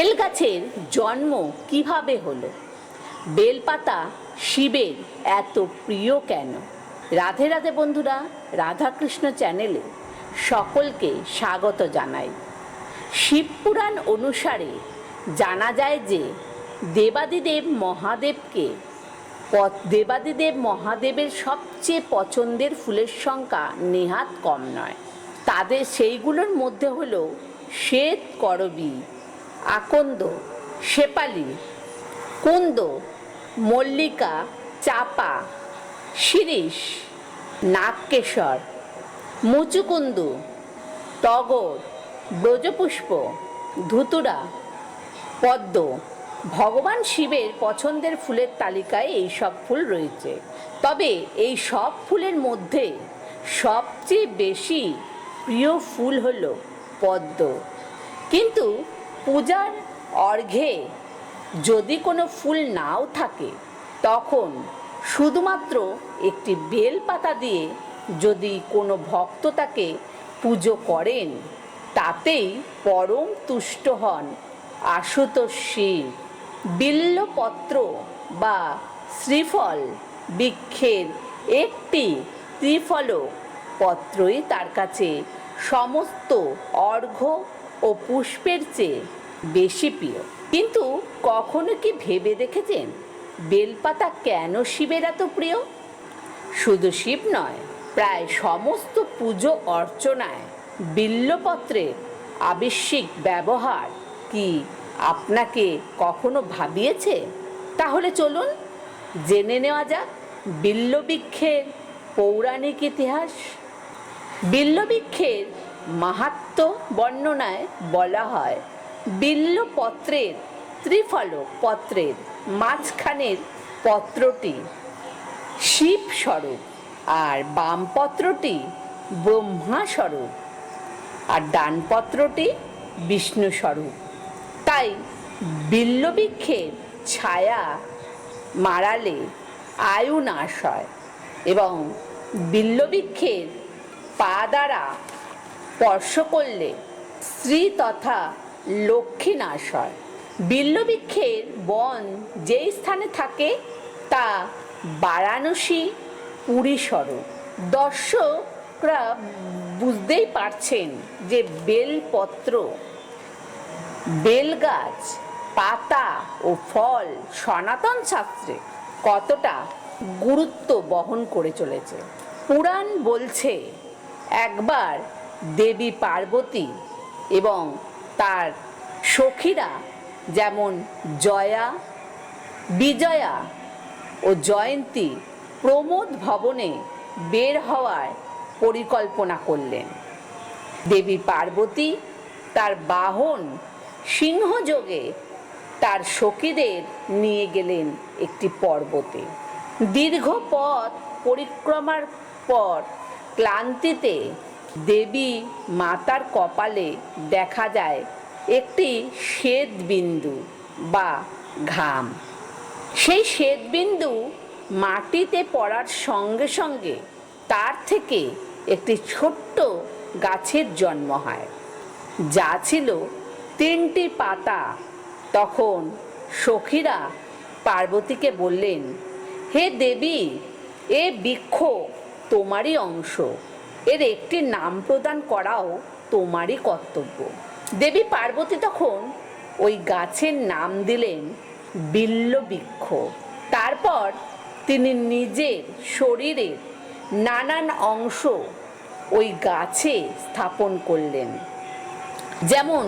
Bell গাছের জন্ম কীভাবে হলো? বেলপাতা শিবের এত প্রিয় কেন? রাধে রাধে বন্ধুরা, রাধাকৃষ্ণ চ্যানেলে সকলকে স্বাগত জানাই। শিবপুরাণ অনুসারে জানা যায় যে দেবাদিদেব মহাদেবকে দেবাদিদেব মহাদেবের সবচেয়ে পছন্দের ফুলের সংখ্যা নেহাত কম নয়। তাদের সেইগুলোর মধ্যে হলো শ্বেত করবী আকন্দ, শেপালি, কুন্দ, মল্লিকা, চাপা, শিরিষ, নাগকেশর, মুচুকুন্দু, টগর, ব্রজপুষ্প, ধুতুরা, পদ্ম। ভগবান শিবের পছন্দের ফুলের তালিকায় এই সব ফুল রয়েছে। তবে এই সব ফুলের মধ্যে সবচেয়ে বেশি প্রিয় ফুল হল পদ্ম। কিন্তু পূজার অর্ঘ্যে যদি কোনো ফুল নাও থাকে, তখন শুধুমাত্র একটি বেল পাতা দিয়ে যদি কোনো ভক্ত তাকে পুজো করেন, তাতেই পরম তুষ্ট হন আশুতোষ শিব বিল্লপত্র বা শ্রীফল বৃক্ষের একটি ত্রিফলক পত্রই তার কাছে সমস্ত অর্ঘ্য ও পুষ্পের চেয়ে বেশি প্রিয়। কিন্তু কখনো কি ভেবে দেখেছেন বেলপাতা কেন শিবের এত প্রিয়? শুধু শিব নয়, প্রায় সমস্ত পুজো অর্চনায় বিল্লপত্রের আবশ্যিক ব্যবহার কি আপনাকে কখনো ভাবিয়েছে? তাহলে চলুন, জেনে নেওয়া যাক বিল্লবৃক্ষের পৌরাণিক ইতিহাস। বিল্লবৃক্ষের মাহাত্ম বর্ণনায় বলা হয় বিল্লপত্রের ত্রিফলক পত্রের মাঝখানের পত্রটি শিব স্বরূপ আর বাম পত্রটি ব্রহ্মা স্বরূপ আর ডান পত্রটি বিষ্ণু স্বরূপ তাই বিল্লবৃক্ষের ছায়া মারালে আয়ু নাশ হয় এবং বিল্লবৃক্ষের পা দ্বারা স্পর্শ করলে স্ত্রী তথা লক্ষ্মী নাশ হয়। বিল্লবৃক্ষের বন যেই স্থানে থাকে, তা বারাণসী পুরী দর্শকরা বুঝতেই পারছেন যে বেলপত্র, বেলগাছ, পাতা ও ফল সনাতন শাস্ত্রে কতটা গুরুত্ব বহন করে চলেছে। পুরাণ বলছে, একবার দেবী পার্বতী এবং তার সখীরা যেমন জয়া, বিজয়া ও জয়ন্তী প্রমোদ ভবনে বের হওয়ার পরিকল্পনা করলেন। দেবী পার্বতী তার বাহন সিংহযোগে তার সখীদের নিয়ে গেলেন একটি পর্বতে। দীর্ঘ পথ পরিক্রমার পর ক্লান্তিতে দেবী মাতার কপালে দেখা যায় একটি শ্বেত বিন্দু বা ঘাম। সেই শ্বেতবিন্দু মাটিতে পড়ার সঙ্গে সঙ্গে তার থেকে একটি ছোট্ট গাছের জন্ম হয়। যা ছিল তিনটি পাতা। তখন সখীরা পার্বতীকে বললেন, হে দেবী, এ বৃক্ষ তোমারই অংশ। এর একটি নাম প্রদান করাও তোমারই কর্তব্য। দেবী পার্বতী তখন ওই গাছের নাম দিলেন বিল্লবৃক্ষ তারপর তিনি নিজের শরীরের নানান অংশ ওই গাছে স্থাপন করলেন। যেমন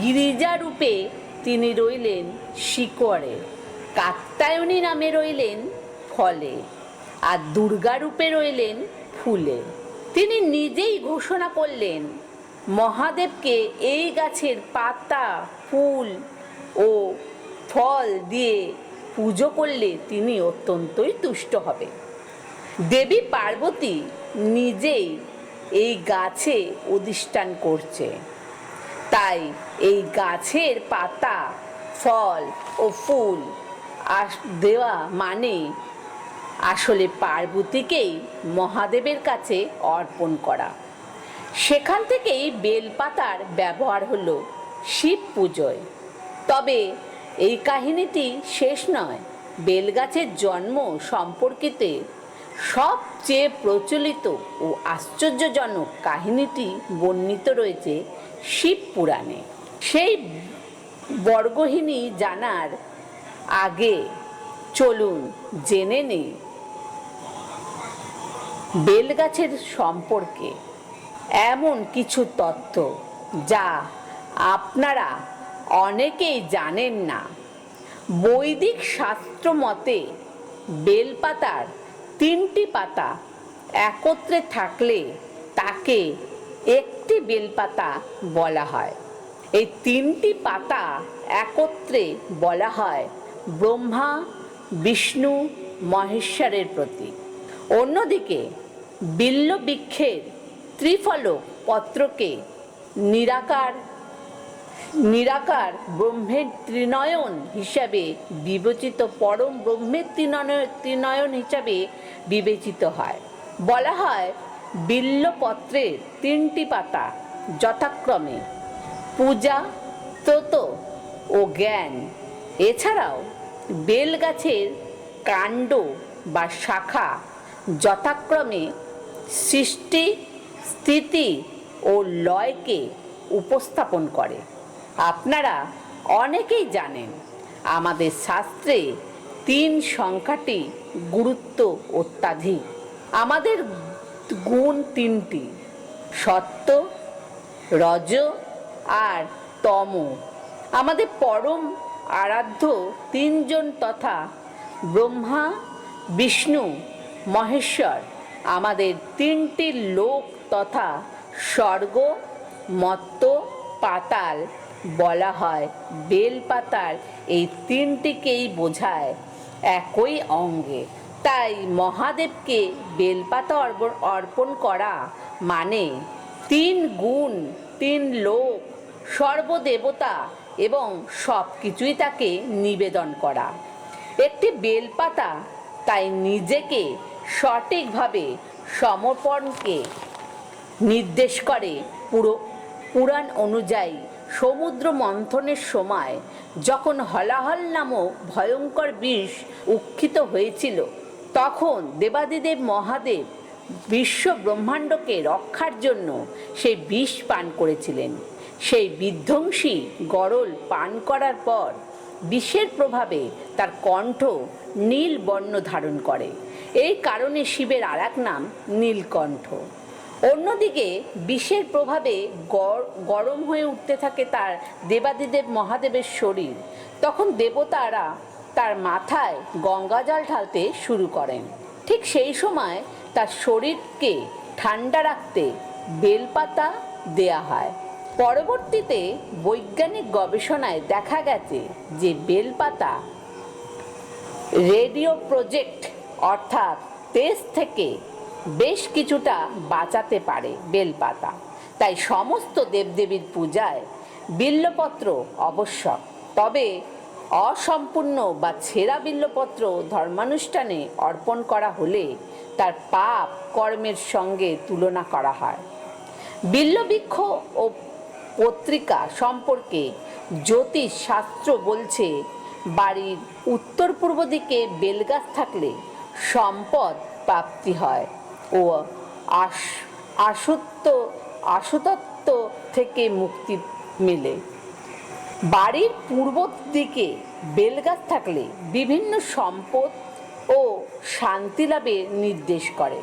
গিরিজা রূপে তিনি রইলেন শিকড়ে কাত্তায়নী নামে রইলেন ফলে, আর দুর্গা রূপে রইলেন ফুলে। তিনি নিজেই ঘোষণা করলেন, মহাদেবকে এই গাছের পাতা, ফুল ও ফল দিয়ে পুজো করলে তিনি অত্যন্তই তুষ্ট হবে দেবী পার্বতী নিজেই এই গাছে অধিষ্ঠান করছে। তাই এই গাছের পাতা, ফল ও ফুল আস দেওয়া মানে আসলে পার্বতীকেই মহাদেবের কাছে অর্পণ করা। সেখান থেকেই বেলপাতার ব্যবহার হলো শিব পুজোয়। তবে এই কাহিনীটি শেষ নয়, বেলগাছের জন্ম সম্পর্কিতে সবচেয়ে প্রচলিত ও আশ্চর্যজনক কাহিনীটি বর্ণিত রয়েছে শিব পুরাণে। সেই বর্গহীনী জানার আগে চলুন জেনে নেই বেলগাছের সম্পর্কে এমন কিছু তথ্য যা আপনারা অনেকেই জানেন না। বৈদিক শাস্ত্র মতে বেলপাতার তিনটি পাতা একত্রে থাকলে তাকে একটি বেলপাতা বলা হয়। এই তিনটি পাতা একত্রে বলা হয় ব্রহ্মা, বিষ্ণু, মহেশ্বরের প্রতীক। অন্যদিকে বিল্লবৃক্ষের ত্রিফলক পত্রকে নিরাকার নিরাকার ব্রহ্মের ত্রিনয়ন হিসাবে বিবেচিত পরম ব্রহ্মের ত্রিনয়ন ত্রিনয়ন হিসাবে বিবেচিত হয়। বলা হয় বিল্লপত্রের তিনটি পাতা যথাক্রমে পূজা স্তোত ও জ্ঞান। এছাড়াও বেল গাছের কাণ্ড বা শাখা যথাক্রমে সৃষ্টি, স্থিতি ও লয়কে উপস্থাপন করে। আপনারা অনেকেই জানেন, আমাদের শাস্ত্রে তিন সংখ্যাটি গুরুত্ব অত্যাধিক। আমাদের গুণ তিনটি, সত্য, রজ আর তম। আমাদের পরম আরাধ্য তিনজন তথা ব্রহ্মা, বিষ্ণু, মহেশ্বর আমাদের তিনটি লোক তথা স্বর্গ, মত্ত, পাতাল বলা হয়। বেলপাতার এই তিনটিকেই বোঝায় একই অঙ্গে। তাই মহাদেবকে বেলপাতা অর্পণ- অর্পণ করা মানে তিন গুণ, তিন লোক, সর্বদেবতা এবং সব কিছুই তাকে নিবেদন করা। একটি বেলপাতা তাই নিজেকে সঠিকভাবে সমর্পণকে নির্দেশ করে পুরো পুরাণ অনুযায়ী সমুদ্র মন্থনের সময় যখন হলাহল নামক ভয়ঙ্কর বিষ উক্ষিত হয়েছিল, তখন দেবাদিদেব মহাদেব বিশ্ব ব্রহ্মাণ্ডকে রক্ষার জন্য সেই বিষ পান করেছিলেন। সেই বিধ্বংসী গরল পান করার পর বিষের প্রভাবে তার কণ্ঠ নীল বর্ণ ধারণ করে। এই কারণে শিবের আর এক নাম নীলকণ্ঠ। অন্যদিকে বিষের প্রভাবে গর- গরম হয়ে উঠতে থাকে তার দেবাদিদেব মহাদেবের শরীর। তখন দেবতারা তার মাথায় গঙ্গাজল ঢালতে শুরু করেন। ঠিক সেই সময় তার শরীরকে ঠান্ডা রাখতে বেলপাতা দেয়া হয়। পরবর্তীতে বৈজ্ঞানিক গবেষণায় দেখা গেছে যে বেলপাতা রেডিও প্রজেক্ট অর্থাৎ তেজ থেকে বেশ কিছুটা বাঁচাতে পারে বেলপাতা। তাই সমস্ত দেবদেবীর পূজায় বিল্লপত্র আবশ্যক। তবে অসম্পূর্ণ বা ছেঁড়া বিল্লপত্র ধর্মানুষ্ঠানে অর্পণ করা হলে তার পাপ কর্মের সঙ্গে তুলনা করা হয়। বিল্লবৃক্ষ ও পত্রিকা সম্পর্কে জ্যোতিষ শাস্ত্র বলছে, বাড়ির উত্তর পূর্ব দিকে বেলগাছ থাকলে সম্পদ প্রাপ্তি হয় ও আস, আসত্ব, আসতত্ব থেকে মুক্তি মেলে। বাড়ির পূর্ব দিকে বেলগাছ থাকলে বিভিন্ন সম্পদ ও শান্তি লাভের নির্দেশ করে।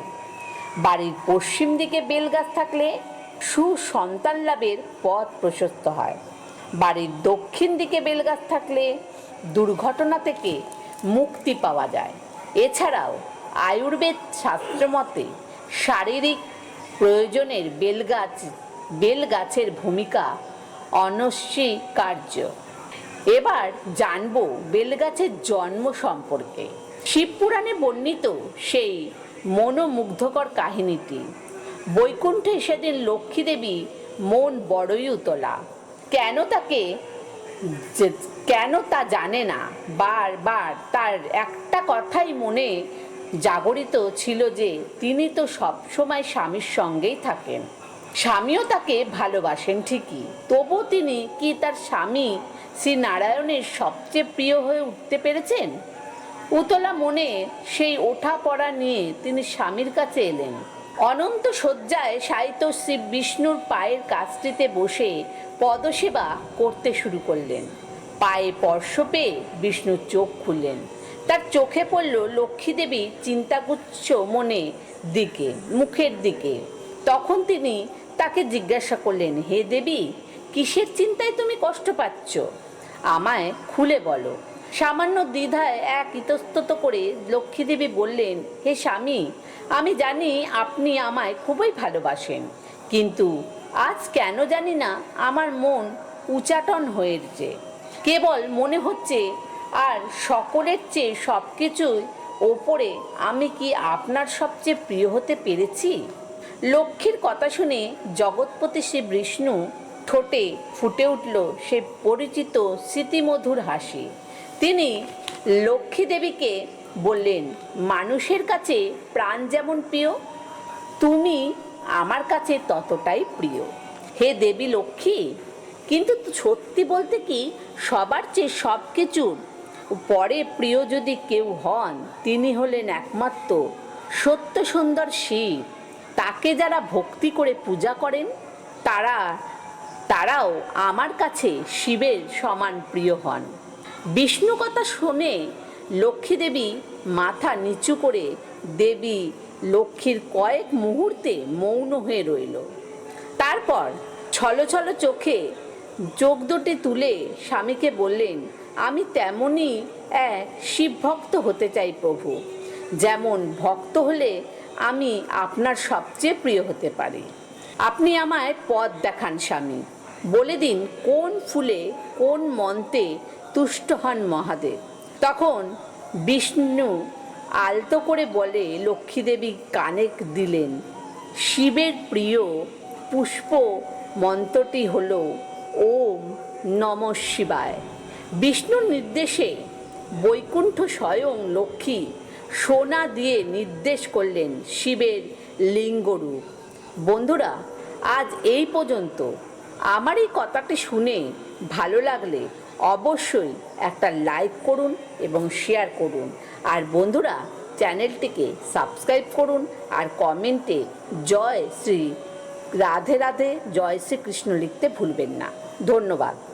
বাড়ির পশ্চিম দিকে বেলগাছ থাকলে সুসন্তান লাভের পথ প্রশস্ত হয়। বাড়ির দক্ষিণ দিকে বেলগাছ থাকলে দুর্ঘটনা থেকে মুক্তি পাওয়া যায়। এছাড়াও আয়ুর্বেদ শাস্ত্রমতে শারীরিক প্রয়োজনের বেলগাছ, বেলগাছের ভূমিকা অনস্বীকার্য। এবার জানব বেলগাছের জন্ম সম্পর্কে। শিবপুরাণে বর্ণিত সেই মনোমুগ্ধকর কাহিনীটি। বৈকুণ্ঠে সেদিন লক্ষ্মী দেবী মন বড়ই উতলা। কেন তাকে যে কেন তা জানে না। বারবার তার একটা কথাই মনে জাগরিত ছিল যে তিনি তো সবসময় স্বামীর সঙ্গেই থাকেন। স্বামীও তাকে ভালোবাসেন ঠিকই। তবু তিনি কি তার স্বামী শ্রী নারায়ণের সবচেয়ে প্রিয় হয়ে উঠতে পেরেছেন? উতলা মনে সেই ওঠা পড়া নিয়ে তিনি স্বামীর কাছে এলেন। অনন্ত শয্যায় সাহিত্য শ্রী বিষ্ণুর পায়ের কাছটিতে বসে পদসেবা করতে শুরু করলেন। পায়ে স্পর্শ পেয়ে বিষ্ণু চোখ খুললেন। তার চোখে পড়ল লক্ষ্মী দেবী চিন্তাগুচ্ছ মনে দিকে, মুখের দিকে। তখন তিনি তাকে জিজ্ঞাসা করলেন, হে দেবী, কিসের চিন্তায় তুমি কষ্ট পাচ্ছ? আমায় খুলে বলো। সামান্য দ্বিধায় এক ইতস্তত করে লক্ষ্মীদেবী বললেন, হে স্বামী, আমি জানি আপনি আমায় খুবই ভালোবাসেন, কিন্তু আজ কেন জানি না আমার মন উচাটন হয়েছে। কেবল মনে হচ্ছে আর সকলের চেয়ে সব কিছুই ওপরে আমি কি আপনার সবচেয়ে প্রিয় হতে পেরেছি? লক্ষ্মীর কথা শুনে জগৎপতি শ্রী বিষ্ণু ঠোঁটে ফুটে উঠল সে পরিচিত স্মৃতিমধুর হাসি। তিনি লক্ষ্মী দেবীকে বললেন, মানুষের কাছে প্রাণ যেমন প্রিয়, তুমি আমার কাছে ততটাই প্রিয়। হে দেবী লক্ষ্মী, কিন্তু সত্যি বলতে কি সবার চেয়ে সব কিছুর পরে প্রিয় যদি কেউ হন, তিনি হলেন একমাত্র সত্য সুন্দর শিব। তাকে যারা ভক্তি করে পূজা করেন, তারা, তারাও আমার কাছে শিবের সমান প্রিয় হন। বিষ্ণু কথা শুনে লক্ষ্মী দেবী মাথা নিচু করে দেবী লক্ষ্মীর কয়েক মুহূর্তে মৌন হয়ে রইল। তারপর ছলো ছলো চোখে চোখ দুটি তুলে স্বামীকে বললেন, আমি তেমনই এক শিব ভক্ত হতে চাই প্রভু। যেমন ভক্ত হলে আমি আপনার সবচেয়ে প্রিয় হতে পারি। আপনি আমায় পথ দেখান স্বামী। বলে দিন কোন ফুলে, কোন মন্ত্রে তুষ্ট হন মহাদেব। তখন বিষ্ণু আলতো করে বলে লক্ষ্মীদেবী কানে দিলেন, শিবের প্রিয় পুষ্প মন্ত্রটি হল ওম নম শিবায়। বিষ্ণুর নির্দেশে বৈকুণ্ঠ স্বয়ং লক্ষ্মী সোনা দিয়ে নির্দেশ করলেন শিবের লিঙ্গরূপ। বন্ধুরা, আজ এই পর্যন্ত। আমার এই কথাটি শুনে ভালো লাগলে অবশ্যই একটা লাইক করুন এবং শেয়ার করুন। আর বন্ধুরা চ্যানেলটিকে সাবস্ক্রাইব করুন আর কমেন্টে জয় শ্রী রাধে রাধে, জয় শ্রীকৃষ্ণ লিখতে ভুলবেন না। ধন্যবাদ।